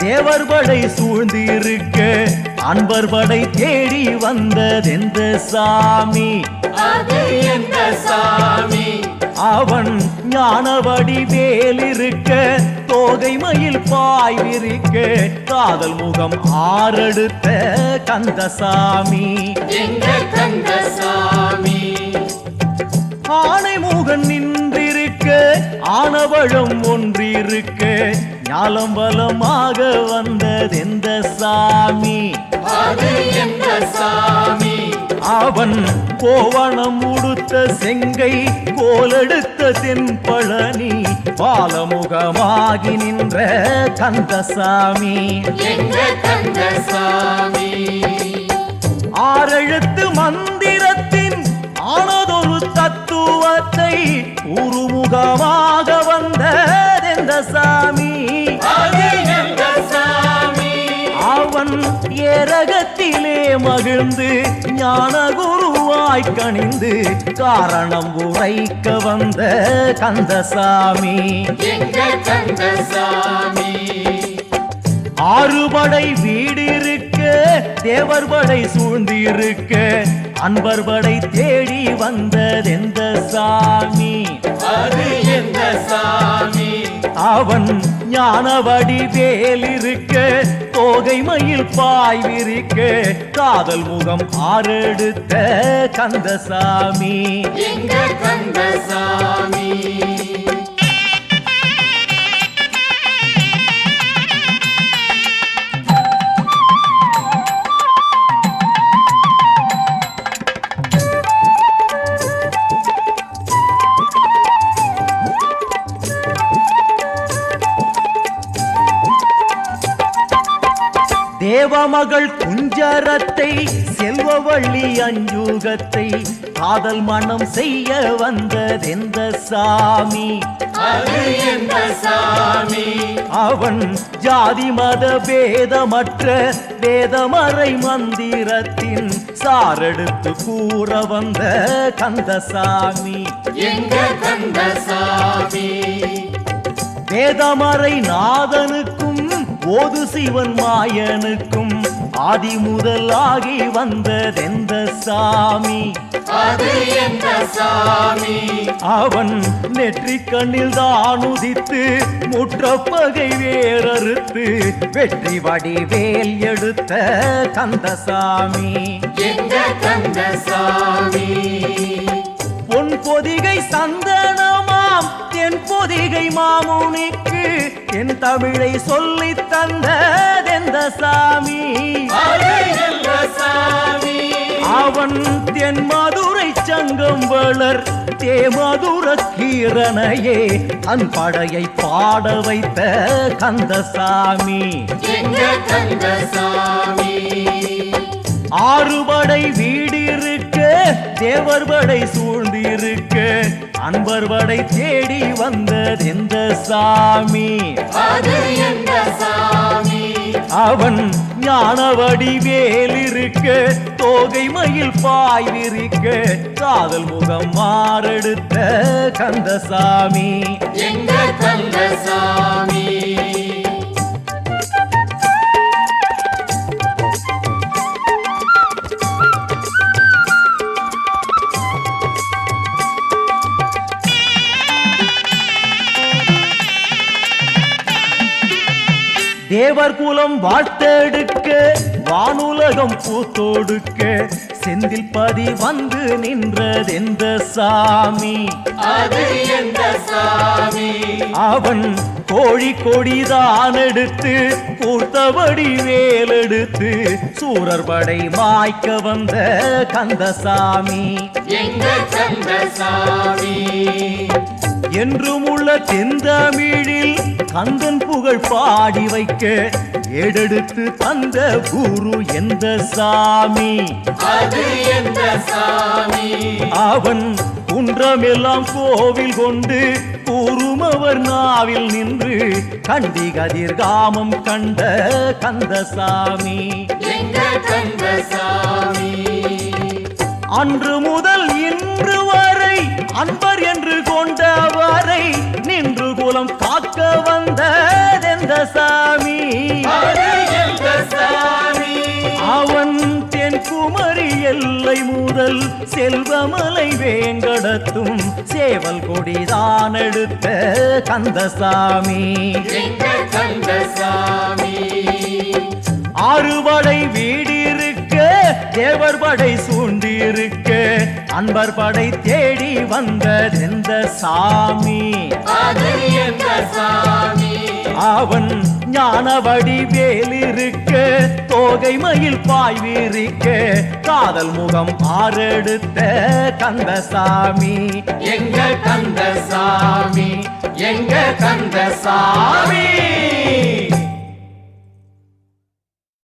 தேவர் படை சூழ்ந்திருக்க அன்பர் படை தேடி வந்ததெந்த சாமி? சாமி? அவன் ஞானவடி வேலிருக்க தோகை மயில் பாய் விரிக்க காதல் முகம் ஆறெடுத்த கந்தசாமி கந்தசாமி ஆனை முகன் நின்றிருக்க ஆனவழம் ஒன்றிருக்க ஞாலம் பலமாக வந்ததெந்த சாமி? அது எந்த சாமி? அவன் கோவணம் உடுத்த செங்கை கோலெடுத்த தென்பழனி பாலமுகமாகி நின்ற கந்தசாமி கந்தசாமி ஆறெழுத்து மந்திரத்தின் ஆனதொரு தத்துவத்தை உருமுகமாக வந்ததெந்த சாமி. அவன் ஏரகத்திலே மகிழ்ந்து ஞான குருவாய் கணிந்து காரணம் உரைக்க வந்த கந்தசாமி ஆறுபடை வீடிருக்க தேவர் படை சூழ்ந்திருக்க அன்பர் படை தேடி வந்ததெந்த சாமி. அது எந்த சாமி? அவன் ஞானவடி வேலிருக்க தோகை மயில் பாய் விரிக்க காதல் முகம் ஆறெடுத்த கந்தசாமி. எங்க கந்தசாமி? தேவமகள் குஞ்சரத்தை செல்வவள்ளி அஞ்சுகத்தை காதல் மனம் செய்ய வந்ததெந்த சாமி. சாமி? அவன் ஜாதி மத பேதமற்ற வேதமறை மந்திரத்தின் சாரெடுத்து கூற வந்த கந்தசாமி. எங்க கந்தசாமி? வேதமறை நாதனுக்கும் ஓது சிவன் மாயனுக்கும் ஆதி முதலாகி வந்ததெந்த சாமி. அது எந்த சாமி? அவன் நெற்றி கண்ணில் தான் உதித்து முற்றப்பகை வேறறுத்து வெற்றி வடிவேல் எடுத்த கந்தசாமி. எங்க கந்தசாமி? பொன் பொதிகை சந்தனமாம் என் பொதிகை மாமுனிக்கு என் தமிழை சொல்லித் தந்ததெந்த சாமி. எந்த சாமி அவன் தென் மதுரை சங்கம் வளர் தே மதுர கீரனையே தன் படையை பாட வைத்த கந்தசாமி. கந்தசாமி ஆறுபடை வீடிருக்க தேவர் படை சூழ்ந்திருக்க அன்பர் படை தேடி வந்ததெந்த சாமி? அது எந்த சாமி? அவன் ஞானவடி வேலிருக்க தோகை மயில் பாய் விரிக்க காதல் முகம் மாறெடுத்த கந்தசாமி. எங்க கந்தசாமி? தேவர் குலம் வாழ்த்தெடுக்க வானுலகம் பூத்தொடுக்க செந்தில் பதி வந்து நின்றதெந்த சாமி. அது எந்த சாமி? அவன் கோழி கொடிதான் எடுத்து கூர்த்தபடி வேலெடுத்து சூரர் படை மாய்க்க வந்த கந்தசாமி. எங்க கந்தசாமி? என்றும் உள்ள தென்தமிழில் கந்தன் புகழ் பாடி வைக்க ஏடெடுத்து தந்த குரு எந்த சாமி? அது எந்த சாமி? அவன் குன்றமெல்லாம் கோவில் கொண்டு கூறுமவர் நாவில் நின்று கண்டி கதிர்காமம் கண்ட கந்தசாமி கந்தசாமி அன்று முதல் இன்று வரை அன்பர் என்று கொண்டவரை சாமி. அவன் தென்குமரி எல்லை முதல் செல்வமலை வேங்கடத்தும் சேவல் கொடிதான் எடுத்த கந்தசாமி. கந்தசாமி. ஆறுபடை வீடிருக்க தேவர் படை சூழ்ந்திருக்க அன்பர் படை தேடி வந்ததெந்த சாமி. அவன் ஞானவடி வேலிருக்க தோகை மயில் பாய்விருக்க காதல் முகம் ஆறெடுத்த கந்தசாமி எங்க கந்தசாமி எங்க கந்தசாமி